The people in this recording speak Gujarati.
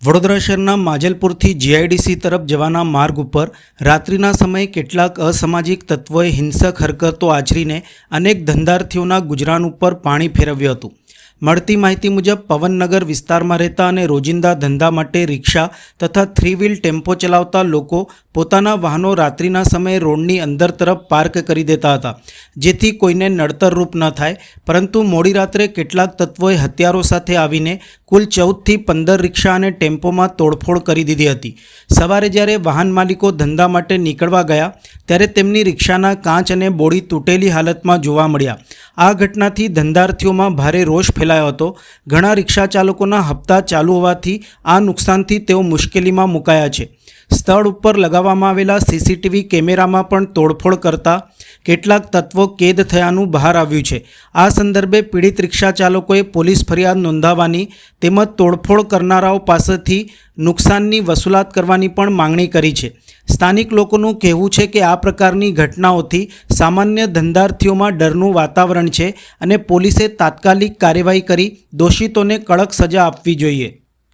વડોદરા શહેરના માજલપુરથી જીઆઈડીસી તરફ જવાના માર્ગ ઉપર રાત્રિના સમયે કેટલાક અસામાજિક તત્વોએ હિંસક હરકતો આચરીને અનેક ધંધાર્થીઓના ગુજરાન ઉપર પાણી ફેરવ્યું હતું. મળતી માહિતી મુજબ, પવનનગર વિસ્તારમાં રહેતા અને રોજિંદા ધંધા માટે રિક્ષા તથા થ્રી વ્હીલ ટેમ્પો ચલાવતા લોકો પોતાના વાહનો રાત્રિના સમયે રોડની અંદર તરફ પાર્ક કરી દેતા હતા. જેથી કોઈને નડતરરૂપ ન થાય, પરંતુ મોડી રાત્રે કેટલાક તત્વોએ હથિયારો સાથે આવીને કુલ ચૌદથી પંદર રિક્ષા અને ટેમ્પોમાં તોડફોડ કરી દીધી હતી. સવારે જ્યારે વાહન માલિકો ધંધા માટે નીકળવા ગયા, ત્યારે તેમની રિક્ષાના કાચ અને બોડી તૂટેલી હાલતમાં જોવા મળ્યા. આ ઘટનાથી ધંધાર્થીઓમાં ભારે રોષ ફેલાયો હતો. ઘણા રિક્ષા ચાલકોના હપ્તા ચાલુ હોવાથી આ નુકસાનથી તેઓ મુશ્કેલીમાં મુકાયા છે. સ્થળ ઉપર લગાવવામાં આવેલા સીસીટીવી કેમેરામાં પણ તોડફોડ કરતા કેટલાક તત્વો કેદ થયાનું બહાર આવ્યું છે. આ સંદર્ભે પીડિત રિક્ષા ચાલકોએ પોલીસ ફરિયાદ નોંધાવવાની તેમજ તોડફોડ કરનારાઓ પાસેથી નુકસાનની વસૂલાત કરવાની પણ માંગણી કરી છે. સ્થાનિક લોકોનું કહેવું છે કે આ પ્રકારની ઘટનાઓથી સામાન્ય ધંધાર્થીઓમાં ડરનું વાતાવરણ છે અને પોલીસે તાત્કાલિક કાર્યવાહી કરી દોષિતોને કડક સજા આપવી જોઈએ.